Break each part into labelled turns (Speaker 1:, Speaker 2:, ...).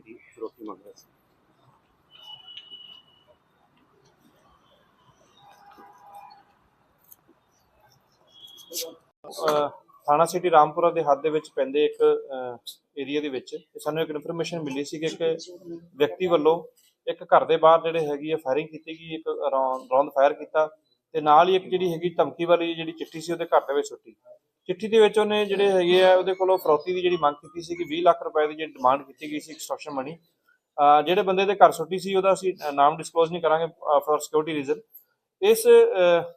Speaker 1: ਦੀ ਫਿਰੌਤੀ ਮੰਗ ਰਿਹਾ ਸੀ।
Speaker 2: ਥਾਣਾ ਸਿਟੀ ਰਾਮਪੁਰਾ ਦੇ ਹੱਦ ਦੇ ਵਿੱਚ ਪੈਂਦੇ ਇੱਕ ਏਰੀਆ ਦੇ ਵਿੱਚ ਸਾਨੂੰ ਇੱਕ ਇਨਫੋਰਮੇਸ਼ਨ ਮਿਲੀ ਸੀ ਕਿ ਇੱਕ ਵਿਅਕਤੀ ਵੱਲੋਂ ਇੱਕ ਘਰ ਦੇ ਬਾਹਰ ਜਿਹੜੇ ਹੈਗੀ ਹੈ ਫਾਇਰਿੰਗ ਕੀਤੀ ਗਈ, ਇੱਕ ਰੌਂਦ ਫਾਇਰ ਕੀਤਾ, ਤੇ ਨਾਲ ਹੀ ਇੱਕ ਜਿਹੜੀ ਹੈਗੀ ਧਮਕੀ ਵਾਲੀ ਜਿਹੜੀ ਚਿੱਠੀ ਸੀ, ਉਹਦੇ ਘਰ ਦੇ ਵਿੱਚ ਸੁੱਟੀ। ਚਿੱਠੀ ਦੇ ਵਿੱਚ ਉਹਨੇ ਜਿਹੜੇ ਹੈਗੇ ਆ ਉਹਦੇ ਕੋਲੋਂ ਫਰੌਤੀ ਦੀ ਜਿਹੜੀ ਮੰਗ ਕੀਤੀ ਸੀ ਕਿ 20 ਲੱਖ ਰੁਪਏ ਦੀ ਜਿਹੜੀ ਡਿਮਾਂਡ ਕੀਤੀ ਗਈ ਸੀ ਐਕਸਟ੍ਰੈਕਸ਼ਨ ਮਨੀ ਜਿਹੜੇ ਬੰਦੇ ਦੇ ਘਰ ਸੁੱਟੀ ਸੀ ਉਹਦਾ ਅਸੀਂ ਨਾਮ ਡਿਸਕਲੋਜ਼ ਨਹੀਂ ਕਰਾਂਗੇ ਫॉर ਸਿਕਿਉਰਿਟੀ ਰੀਜ਼ਨ ਇਸ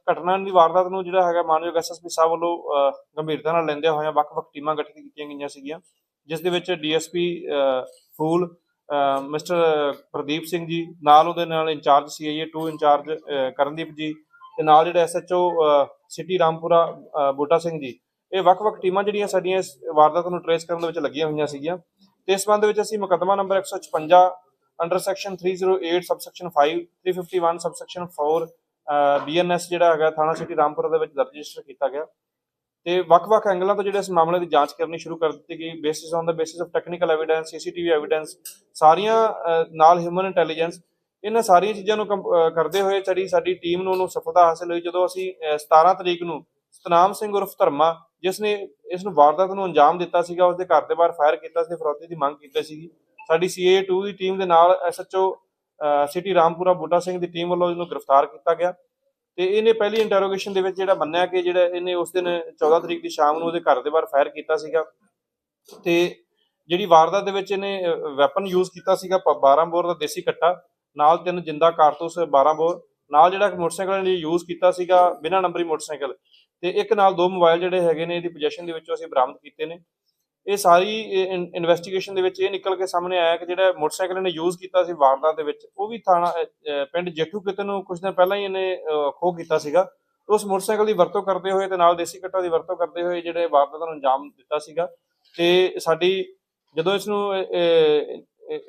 Speaker 2: ਘਟਨਾ ਦੀ ਵਾਰਦਾਤ ਨੂੰ ਜਿਹੜਾ ਹੈਗਾ ਮਾਨਯੋਗ ਐਸਐਸਪੀ ਸਾਹਿਬ ਵੱਲੋਂ ਗੰਭੀਰਤਾ ਨਾਲ ਲੈਂਦੇ ਹੋਏ ਵੱਖ-ਵੱਖ ਟੀਮਾਂ ਗਠਿਤ ਕੀਤੀਆਂ ਗਈਆਂ ਸੀਗੀਆਂ ਜਿਸ ਦੇ ਵਿੱਚ ਡੀਐਸਪੀ ਫੂਲ ਮਿਸਟਰ ਪ੍ਰਦੀਪ ਸਿੰਘ ਜੀ ਨਾਲ ਉਹਦੇ ਨਾਲ ਇੰਚਾਰਜ ਸੀਆਈਏ 2 ਇੰਚਾਰਜ ਕਰਨਦੀਪ ਜੀ ਤੇ ਨਾਲ ਜਿਹੜਾ ਐਸਐਚਓ ਸਿਟੀ ਰਾਮਪੁਰਾ ਅਹ, ਬੂਟਾ ਸਿੰਘ ਜੀ ਇਹ ਵੱਖ-ਵੱਖ ਟੀਮਾਂ ਜਿਹੜੀਆਂ ਸਾਡੀਆਂ ਇਸ ਵਾਰਦਾਤ ਨੂੰ ਟਰੇਸ ਕਰਨ ਦੇ ਵਿੱਚ ਲੱਗੀਆਂ ਹੋਈਆਂ ਸੀਗੀਆਂ। ਤੇ ਇਸ ਸੰਬੰਧ ਵਿੱਚ ਅਸੀਂ ਮੁਕੱਦਮਾ number 156 under section 308 subsection 5 351 subsection 4 BNS ਜਿਹੜਾ ਹੈਗਾ ਥਾਣਾ ਸਿਟੀ ਰਾਮਪੁਰਾ ਦੇ ਵਿੱਚ ਦਰਜ ਰਜਿਸਟਰ ਕੀਤਾ ਗਿਆ। ਤੇ ਵੱਖ-ਵੱਖ ਐਂਗਲਾਂ ਤੋਂ ਜਿਹੜੇ ਇਸ ਮਾਮਲੇ ਦੀ ਜਾਂਚ ਕਰਨੀ ਸ਼ੁਰੂ ਕਰ ਦਿੱਤੀ ਗਈ। Basis on the basis of technical evidence CCTV evidence ਸਾਰੀਆਂ ਨਾਲ ਹਿਊਮਨ ਇੰਟੈਲੀਜੈਂਸ ਇਹਨਾਂ ਸਾਰੀਆਂ ਚੀਜ਼ਾਂ ਨੂੰ ਕੰਪ- ਕਰਦੇ ਹੋਏ ਜਿਹੜੀ ਸਾਡੀ ਟੀਮ ਨੂੰ ਉਹਨੂੰ ਸਫਲਤਾ ਹਾਸਲ ਹੋਈ। ਜਦੋਂ ਅਸੀਂ ਅਹ, 17 ਤਰੀਕ ਨੂੰ ਸਤਨਾਮ ਸਿੰਘ ਉਰਫ ਧਰਮਾ, ਜਿਸ ਨੇ ਇਸ ਨੂੰ ਵਾਰਦਾਤ ਨੂੰ ਅੰਜਾਮ ਦਿੱਤਾ ਸੀਗਾ, ਉਸਦੇ ਘਰ ਦੇ ਬਾਹਰ ਫਾਇਰ ਕੀਤਾ ਸੀ, ਫਰੌਤੀ ਦੀ ਮੰਗ ਕੀਤੀ ਸੀਗੀ। ਸਾਡੀ ਸੀਏ 2 ਦੀ ਟੀਮ ਦੇ ਨਾਲ ਐਸਐਚਓ ਸਿਟੀ ਰਾਮਪੁਰਾ ਬੂਟਾ ਸਿੰਘ ਦੀ ਟੀਮ ਵੱਲੋਂ ਇਹਨੂੰ ਗ੍ਰਿਫਤਾਰ ਕੀਤਾ ਗਿਆ। ਤੇ ਇਹਨੇ ਪਹਿਲੀ ਇੰਟਰੋਗੇਸ਼ਨ ਦੇ ਵਿੱਚ ਜਿਹੜਾ ਮੰਨਿਆ ਕਿ ਜਿਹੜਾ ਇਹਨੇ ਉਸ ਦਿਨ 14 ਤਰੀਕ ਦੀ ਸ਼ਾਮ ਨੂੰ ਉਹਦੇ ਘਰ ਦੇ ਬਾਹਰ ਫਾਇਰ ਕੀਤਾ ਸੀਗਾ। ਤੇ ਜਿਹੜੀ ਵਾਰਦਾਤ ਦੇ ਵਿੱਚ ਇਹਨੇ ਵੈਪਨ ਯੂਜ਼ ਕੀਤਾ ਸੀਗਾ, ਪ- 12 ਬੋਰ ਦਾ ਦੇਸੀ ਕੱਟਾ ਨਾਲ ਤਿੰਨ ਜਿੰਦਾ ਕਾਰਤੂਸ 12 ਬੋਰ, ਨਾਲ ਜਿਹੜਾ ਮੋਟਰਸਾਈਕਲ ਨੇ ਯੂਜ਼ ਕੀਤਾ ਸੀਗਾ, ਬਿਨਾਂ ਨੰਬਰੀ ਮੋਟਰਸਾਈਕਲ। ਤੇ ਇੱਕ ਨਾਲ ਦੋ ਮੋਬਾਈਲ ਜਿਹੜੇ ਹੈਗੇ ਨੇ ਇਹਦੀ ਪੋਜੀਸ਼ਨ ਦੇ ਵਿੱਚੋਂ ਅਸੀਂ ਬਰਾਮਦ ਕੀਤੇ ਨੇ। ਇਹ ਸਾਰੀ ਇਨਵੈਸਟੀਗੇਸ਼ਨ ਦੇ ਵਿੱਚ ਇਹ ਨਿਕਲ ਕੇ ਸਾਹਮਣੇ ਆਇਆ ਕਿ ਜਿਹੜਾ ਮੋਟਰਸਾਈਕਲ ਇਹਨੇ ਯੂਜ਼ ਕੀਤਾ ਸੀ ਵਾਰਦਾਤ ਦੇ ਵਿੱਚ ਉਹ ਵੀ ਥਾਣਾ ਪਿੰਡ ਜੇਠੂ ਕਿਤੇ ਨੂੰ ਕੁਝ ਦਿਨ ਪਹਿਲਾਂ ਹੀ ਇਹਨੇ ਅਹ, ਖੋਹ ਕੀਤਾ ਸੀਗਾ। ਉਸ ਮੋਟਰਸਾਈਕਲ ਦੀ ਵਰਤੋਂ ਕਰਦੇ ਹੋਏ ਤੇ ਨਾਲ ਦੇਸੀ ਕੱਟਾ ਦੀ ਵਰਤੋਂ ਕਰਦੇ ਹੋਏ ਜਿਹੜੇ ਵਾਰਦਾਤ ਨੂੰ ਅੰਜਾਮ ਦਿੱਤਾ ਸੀਗਾ। ਤੇ ਸਾਡੀ ਜਦੋਂ ਇਸ ਨੂੰ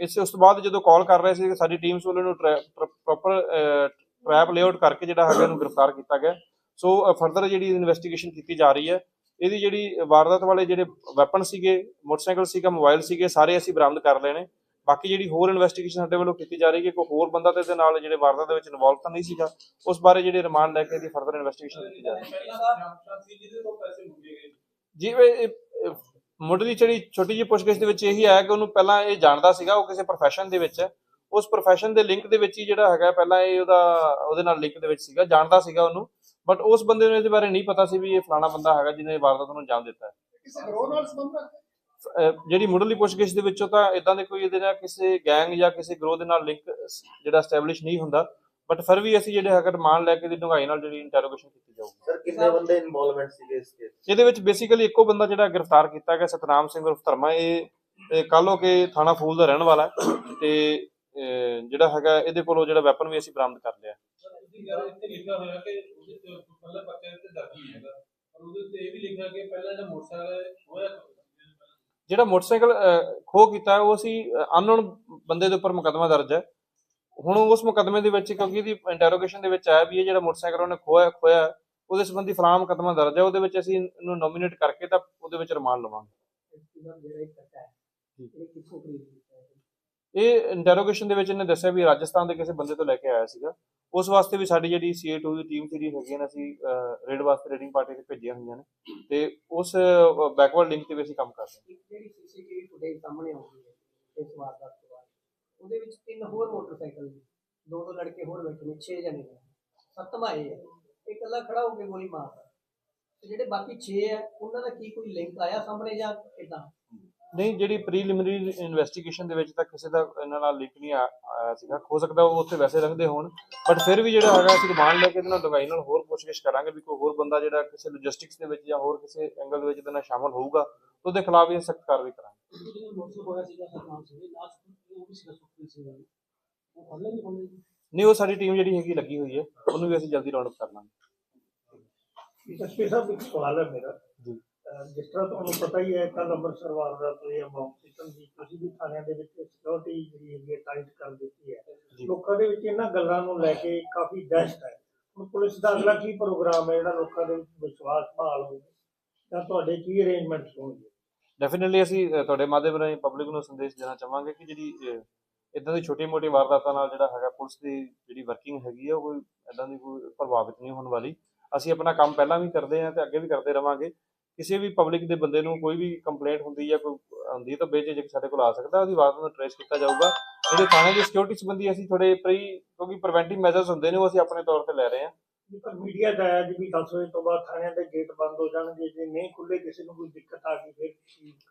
Speaker 2: ਇਸ ਉਸ ਤੋਂ ਬਾਅਦ ਜਦੋਂ ਕਾਲ ਕਰ ਰਹੇ ਸੀ ਸਾਡੀ ਟੀਮਸ ਵੱਲੋਂ ਇਹਨੂੰ ਪ੍ਰੋਪਰ ਟ੍ਰੈਪ ਲੇਆਊਟ ਕਰਕੇ ਜਿਹੜਾ ਹੈਗਾ ਇਹਨੂੰ ਗ੍ਰਿਫਤਾਰ ਕੀਤਾ ਗਿਆ। ਸੋ ਫਰਦਰ ਜਿਹੜੀ ਇਨਵੈਸਟੀਗੇਸ਼ਨ ਕੀਤੀ ਜਾ ਰਹੀ ਹੈ ਇਹਦੀ ਜਿਹੜੀ ਵਾਰਦਾਤ ਵਾਲੇ ਜਿਹੜੇ ਵੈਪਨ ਸੀਗੇ ਮੋਟਰਸਾਈਕਲ ਸੀਗਾ ਮੋਬਾਈਲ ਸੀਗੇ ਸਾਰੇ ਅਸੀਂ ਬਰਾਮਦ ਕਰ ਲਏ ਨੇ। ਬਾਕੀ ਜਿਹੜੀ ਹੋਰ ਇਨਵੈਸਟੀਗੇਸ਼ਨ ਸਾਡੇ ਵੱਲੋਂ ਕੀਤੀ ਜਾ ਰਹੀ ਹੈ ਕਿ ਕੋਈ ਹੋਰ ਬੰਦਾ ਤੇ ਇਹਦੇ ਨਾਲ ਜਿਹੜੇ ਵਾਰਦਾਤ ਦੇ ਵਿੱਚ ਇਨਵੋਲਵ ਤਾਂ ਨਹੀਂ ਸੀਗਾ ਉਸ ਬਾਰੇ ਜਿਹੜੇ ਰਿਮਾਂਡ ਲੈ ਕੇ ਇਹਦੀ ਫਰਦਰ ਇਨਵੈਸਟੀਗੇਸ਼ਨ ਕੀਤੀ ਜਾ ਰਹੀ ਹੈ। ਜੀ ਇਹ- ਇਹ- ਇਹ ਮੁੱਢਲੀ ਜਿਹੜੀ ਛੋਟੀ ਜਿਹੀ ਪੁੱਛਗਿੱਛ ਦੇ ਵਿੱਚ ਇਹੀ ਆਇਆ ਕਿ ਉਹਨੂੰ ਪਹਿਲਾਂ ਇਹ ਜਾਣਦਾ ਸੀਗਾ ਉਹ ਕਿਸੇ profession ਦੇ ਵਿੱਚ ਹੈ। ਉਸ profession ਦੇ ਲਿੰਕ ਦੇ ਵਿੱਚ ਹੀ ਜਿਹੜਾ ਹੈਗਾ ਪਹਿਲਾਂ ਇਹ ਉਹਦਾ ਉਹਦੇ ਨਾਲ ਲਿੰਕ ਦੇ ਵਿੱਚ ਸੀਗਾ ਜਾਣਦਾ ਸੀਗਾ ਉਹਨੂੰ। ਬਟ ਉਸ ਬੰਦੇ ਨੂੰ ਇਹਦੇ ਬਾਰੇ ਨਹੀਂ ਪਤਾ ਸੀ ਵੀ ਇਹ ਫਲਾਣਾ ਬੰਦਾ ਹੈਗਾ ਜਿਹਨੇ ਵਾਰਦਾਤ ਨੂੰ ਅੰਜਾਮ ਦਿੱਤਾ ਹੈ।
Speaker 3: ਕਿਸੇ ਗਰੋਹ ਨਾਲ ਸੰਬੰਧ ਰੱਖਦੇ?
Speaker 2: ਅਹ ਜਿਹੜੀ ਮੁੱਢਲੀ ਪੁੱਛਗਿੱਛ ਦੇ ਵਿੱਚੋਂ ਤਾਂ ਇਦਾਂ ਦੇ ਕੋਈ ਇਹਦੇ ਨਾਲ ਕਿਸੇ ਗੈਂਗ ਜਾਂ ਕਿਸੇ ਗਰੋਹ ਦੇ ਨਾਲ ਲਿੰਕ ਜਿਹੜਾ ਐਸਟੈਬਲਿਸ਼ ਨਹੀਂ ਹੁੰਦਾ। ਬਟ ਫਿਰ ਵੀ ਅਸੀਂ ਜਿਹੜੇ ਹੈਗਾ ਰਿਮਾਂਡ ਲੈ ਕੇ ਦੀ ਡੂੰਘਾਈ ਨਾਲ ਜਿਹੜੀ ਇੰਟਰੋਗੇਸ਼ਨ ਕੀਤੀ ਜਾਊਗੀ।
Speaker 4: ਸਰ ਕਿੰਨੇ ਬੰਦੇ ਇਨਵੋਲਵਮੈਂਟ ਸੀਗੇ ਇਸ ਕੇਸ
Speaker 2: ਇਹਦੇ ਵਿੱਚ ਬੇਸਿਕਲੀ ਇੱਕੋ ਬੰਦਾ ਜਿਹੜਾ ਗ੍ਰਿਫਤਾਰ ਕੀਤਾ ਗਿਆ ਸਤਨਾਮ ਸਿੰਘ ਉਰਫ ਧਰਮਾ। ਇਹ ਕੱਲੋਂ ਕੇ ਥਾਣਾ ਫੂਲ ਦਾ ਰਹਿਣ ਵਾਲਾ ਹੈ। ਤੇ ਜਿਹੜਾ ਹੈਗਾ ਇਹਦੇ ਕੋਲੋਂ ਜਿਹੜਾ ਵੈਪਨ ਵੀ ਅਸੀਂ ਬਰਾਮਦ ਕਰ ਲਿਆ।
Speaker 5: ਯਾਰ ਇੱਥੇ ਲਿਖਿਆ ਹੋਇਆ ਕਿ ਉਹਦੇ ਤੇ ਪਹਿਲਾਂ ਪੱਕੇ ਤੇ ਦਰਜ ਨਹੀਂ ਹੈਗਾ। ਪਰ ਉਹਦੇ ਤੇ ਇਹ ਵੀ ਲਿਖਿਆ ਕਿ ਪਹਿਲਾਂ ਜਿਹੜਾ ਮੋਟਰਸਾਈਕਲ ਹੈ, ਹੋਇਆ
Speaker 2: ਜਿਹੜਾ ਮੋਟਰਸਾਈਕਲ ਅਹ, ਖੋਹ ਕੀਤਾ ਉਹ ਅਸੀਂ ਅਨਨੋਨ ਬੰਦੇ ਦੇ ਉੱਪਰ ਮੁਕੱਦਮਾ ਦਰਜ ਹੈ। ਹੁਣ ਉਸ ਮੁਕੱਦਮੇ ਦੇ ਵਿੱਚ ਕਿਉਂਕਿ ਇਹਦੀ ਇੰਟਰੋਗੇਸ਼ਨ ਦੇ ਵਿੱਚ ਆਇਆ ਵੀ ਇਹ ਜਿਹੜਾ ਮੋਟਰਸਾਈਕਲ ਉਹਨੇ ਖੋਇਆ ਖੋਇਆ ਉਹਦੇ ਸੰਬੰਧੀ ਫਲਾਣਾ ਮੁਕੱਦਮਾ ਦਰਜ ਹੈ। ਉਹਦੇ ਵਿੱਚ ਅਸੀਂ ਇਹਨੂੰ ਨੋਮੀਨੇਟ ਕਰਕੇ ਤਾਂ ਉਹਦੇ ਵਿੱਚ ਰਿਮਾਂਡ ਲਵਾਂਗੇ।
Speaker 3: ਜਿਹੜਾ ਇੱਕ ਕੱਟਾ ਹੈ ਇਹ ਕਿੱਥੋਂ ਖਰੀਦ ਕੀਤਾ ਹੈ
Speaker 2: ਇਹ ਇੰਟਰੋਗੇਸ਼ਨ ਦੇ ਵਿੱਚ ਇਹਨੇ ਦੱਸਿਆ ਵੀ ਰਾਜਸਥਾਨ ਦੇ ਕਿਸੇ ਬੰਦੇ ਤੋਂ ਲੈ ਕੇ ਆਇਆ ਸੀਗਾ। ਉਸ ਵਾਸਤੇ ਵੀ ਸਾਡੀ ਜਿਹੜੀ CA2 ਦੀ ਟੀਮ ਜਿਹੜੀ ਹੈਗੀ ਹੈ ਅਸੀਂ ਰੇਡ ਵਾਸਤੇ ਰੇਡਿੰਗ ਪਾਰਟੀ ਤੇ ਭੇਜੀਆਂ ਹੋਈਆਂ ਨੇ। ਤੇ ਉਸ ਬੈਕਵਰਡ ਲਿੰਕ ਤੇ ਵੀ ਅਸੀਂ ਕੰਮ ਕਰ ਰਹੇ ਹਾਂ।
Speaker 3: ਜਿਹੜੀ ਸੀਸੀਟੀਵੀ ਫੁਟੇਜ ਸਾਹਮਣੇ ਆਉਂਦੀ ਹੈ, ਇਸ ਵਾਰਦਾਤ ਤੋਂ ਬਾਅਦ, ਉਹਦੇ ਵਿੱਚ ਤਿੰਨ ਹੋਰ ਮੋਟਰਸਾਈਕਲ ਦੋ ਦੋ ਲੜਕੇ ਹੋਰ ਬੈਠੇ ਨੇ 6 ਜਣੇ ਨੇ। ਸੱਤਵਾਂ ਇਹ ਹੈ। ਇਹ ਇਕੱਲਾ ਖੜਾ ਹੋ ਕੇ ਗੋਲੀ ਮਾਰਦਾ। ਤੇ ਜਿਹੜੇ ਬਾਕੀ 6 ਹੈ, ਉਹਨਾਂ ਦਾ ਕੀ ਕੋਈ ਲਿੰਕ ਆਇਆ ਸਾਹਮਣੇ ਜਾਂ ਕਿਦਾਂ?
Speaker 2: ਨਹੀਂ ਜਿਹੜੀ ਪ੍ਰੀਲਿਮਿਨਰੀ ਇਨਵੈਸਟੀਗੇਸ਼ਨ ਦੇ ਵਿੱਚ ਤਾਂ ਕਿਸੇ ਦਾ ਇਹਨਾਂ ਨਾਲ ਲਿੰਕ ਨਹੀਂ ਆਇਆ ਸੀਗਾ। ਹੋ ਸਕਦਾ ਉਹ ਉੱਥੇ ਵੈਸੇ ਰਹਿੰਦੇ ਹੋਣ ਬਟ ਫਿਰ ਵੀ ਜਿਹੜਾ ਹੈਗਾ ਅਸੀਂ ਰਿਮਾਂਡ ਲੈ ਕੇ ਇਹਦੇ ਨਾਲ ਦਵਾਈ ਨਾਲ ਹੋਰ ਪੁੱਛਗਿੱਛ ਕਰਾਂਗੇ ਵੀ ਕੋਈ ਹੋਰ ਬੰਦਾ ਜਿਹੜਾ ਕਿਸੇ ਲੋਜਿਸਟਿਕਸ ਦੇ ਵਿੱਚ ਜਾਂ ਹੋਰ ਕਿਸੇ ਐਂਗਲ ਦੇ ਵਿੱਚ ਇਹਦੇ ਨਾਲ ਸ਼ਾਮਲ ਹੋਊਗਾ ਉਹਦੇ ਖਿਲਾਫ ਵੀ ਸਖਤ ਕਾਰਵਾਈ ਕਰਾਂਗੇ। ਨਹੀਂ ਉਹ ਸਾਡੀ ਟੀਮ ਜਿਹੜੀ ਹੈਗੀ ਲੱਗੀ ਹੋਈ ਹੈ। ਉਹਨੂੰ ਵੀ ਅਸੀਂ ਜਲਦੀ ਰਾਉਂਡ ਅਪ ਕਰ ਲਾਂਗੇ।
Speaker 6: ਐਸਪੀ ਸਾਹਿਬ ਇੱਕ ਸਵਾਲ ਹੈ ਮੇਰਾ।
Speaker 2: ਜੀ।
Speaker 6: ਜਿਸ ਤਰ੍ਹਾਂ ਤੁਹਾਨੂੰ ਪਤਾ ਹੀ ਹੈ ਕੱਲ ਅੰਮ੍ਰਿਤਸਰ ਹੋਈ ਹੈ ਬੰਬ ਸਿਸਟਮ ਦੀ ਤੁਸੀਂ ਵੀ ਥਾਣਿਆਂ ਦੇ ਵਿੱਚ ਸਿਕਿਉਰਿਟੀ ਜਿਹੜੀ ਹੈਗੀ ਟਾਈਟ ਕਰ ਦਿੱਤੀ ਹੈ। ਲੋਕਾਂ ਦੇ ਵਿੱਚ ਇਹਨਾਂ ਗੱਲਾਂ ਨੂੰ ਲੈ ਕੇ ਕਾਫੀ ਦਹਿਸ਼ਤ ਹੈ। ਹੁਣ ਪੁਲਿਸ ਦਾ ਅਗਲਾ ਕੀ ਪ੍ਰੋਗਰਾਮ ਹੈ ਜਿਹੜਾ ਲੋਕਾਂ ਦੇ ਵਿੱਚ ਵਿਸ਼ਵਾਸ ਬਹਾਲ ਹੋਵੇ ਤਾਂ ਤੁਹਾਡੇ ਕੀ ਅਰੇਂਜਮੈਂਟਸ ਹੋਣਗੇ?
Speaker 2: ਡੈਫੀਨਿਟਲੀ ਅਸੀਂ ਤੁਹਾਡੇ ਮਾਧਿਅਮ ਰਾਹੀਂ ਪਬਲਿਕ ਨੂੰ ਸੰਦੇਸ਼ ਦੇਣਾ ਚਾਹਾਂਗੇ ਕਿ ਜਿਹੜੀ ਇਦਾਂ ਦੀ ਛੋਟੀ-ਮੋਟੀ ਵਾਰਦਾਤਾਂ ਨਾਲ ਜਿਹੜਾ ਹੈਗਾ ਪੁਲਿਸ ਦੀ ਜਿਹੜੀ ਵਰਕਿੰਗ ਹੈਗੀ ਆ ਉਹ ਕੋਈ ਇਦਾਂ ਦੀ ਕੋਈ ਪ੍ਰਭਾਵਿਤ ਨਹੀਂ ਹੋਣ ਵਾਲੀ। ਅਸੀਂ ਆਪਣਾ ਕੰਮ ਪਹਿਲਾਂ ਵੀ ਕਰਦੇ ਹਾਂ ਤੇ ਅੱਗੇ ਵੀ ਕਰਦੇ ਰਵਾਂਗੇ। ਕਿਸੇ ਵੀ ਪਬਲਿਕ ਦੇ ਬੰਦੇ ਨੂੰ ਕੋਈ ਵੀ ਕੰਪਲੇਂਟ ਹੁੰਦੀ ਜਾਂ ਕੋਈ ਹੁੰਦੀ ਹੈ ਤਾਂ ਬੇਝਿਜਕ ਸਾਡੇ ਕੋਲ ਆ ਸਕਦਾ ਉਹਦੀ ਵਾਰਦਾਤ ਨੂੰ ਟ੍ਰੇਸ ਕੀਤਾ ਜਾਊਗਾ। ਜਿਹੜੇ ਥਾਣੇ ਦੀ ਸਿਕਿਉਰਿਟੀ ਸੰਬੰਧੀ ਅਸੀਂ ਥੋੜੇ ਪ੍ਰੀ ਕਿਉਂਕਿ ਪ੍ਰੀਵੈਂਟਿਵ ਮੈਜਰਸ ਹੁੰਦੇ ਨੇ ਉਹ ਅਸੀਂ ਆਪਣੇ ਤੌਰ ਤੇ ਲੈ ਰਹੇ ਹਾਂ।
Speaker 6: ਪਰ ਮੀਡੀਆ ਦਾ ਆਇਆ ਜੀ ਵੀ 10 ਵਜੇ ਤੋਂ ਬਾਅਦ ਥਾਣਿਆਂ ਦੇ ਗੇਟ ਬੰਦ ਹੋ ਜਾਣਗੇ ਜੇ ਨਹੀਂ ਖੁੱਲੇ ਕਿਸੇ ਨੂੰ ਕੋਈ ਦਿੱਕਤ ਆ ਗਈ ਫਿਰ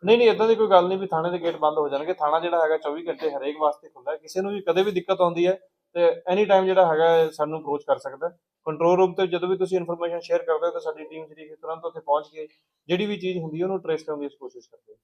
Speaker 2: ਨਹੀਂ ਨਹੀਂ ਇਦਾਂ ਦੀ ਕੋਈ ਗੱਲ ਨਹੀਂ ਵੀ ਥਾਣੇ ਦੇ ਗੇਟ ਬੰਦ ਹੋ ਜਾਣਗੇ। ਥਾਣਾ ਜਿਹੜਾ ਹੈਗਾ 24 ਘੰਟੇ ਹਰੇਕ ਵਾਸਤੇ ਖੁੱਲ੍ਹਾ ਕਿਸੇ ਨੂੰ ਵੀ ਕਦੇ ਵੀ ਦਿੱਕਤ ਆਉਂਦੀ ਹੈ ਤੇ ਐਨੀ ਟਾਈਮ ਜਿਹੜਾ ਹੈਗਾ ਸਾਨੂੰ ਅਪਰੋਚ ਕਰ ਸਕਦਾ ਕੰਟਰੋਲ ਰੂਮ ਤੇ ਜਦੋਂ ਵੀ ਤੁਸੀਂ ਇਨਫੋਰਮੇਸ਼ਨ ਸ਼ੇਅਰ ਕਰਦੇ ਹੋ ਤਾਂ ਸਾਡੀ ਟੀਮ ਜਿਹੜੀ ਹੈ ਤੁਰੰਤ ਉੱਥੇ ਪਹੁੰਚ ਕੇ ਜਿਹੜੀ ਵੀ ਚੀਜ਼ ਹੁੰਦੀ ਹੈ ਉਹਨੂੰ ਟ੍ਰੇਸ ਕਰਨ ਦੀ ਅਸੀਂ ਕੋਸ਼ਿਸ਼ ਕਰਦੇ ਹਾਂ।